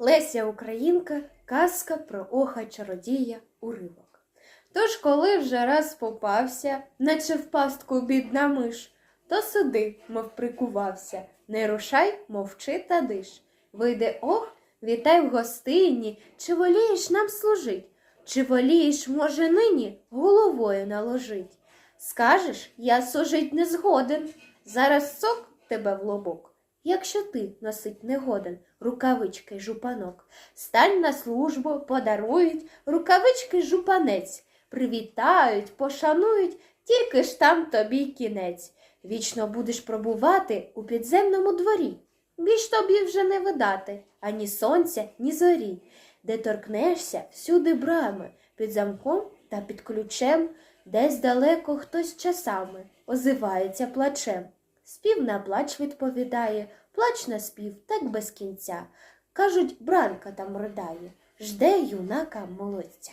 Леся Українка, казка про оха чародія уривок. Тож, коли вже раз попався, наче в пастку бідна миш, то сиди, мов прикувався, не рушай, мовчи та диш. Вийде ох, вітай в гостині, чи волієш нам служить, чи волієш, може, нині головою наложить. Скажеш, я сужить не згоден, зараз сок тебе в лобок. Якщо ти носить не годен, рукавички жупанок, стань на службу, подарують, рукавички жупанець, привітають, пошанують, тільки ж там тобі кінець. Вічно будеш пробувати у підземному дворі. Більш тобі вже не видати ані сонця, ні зорі, де торкнешся всюди брами, під замком та під ключем, десь далеко хтось часами озивається плачем. Спів на плач відповідає, плач на спів, так без кінця. Кажуть, бранка там ридає, жде юнака молодця.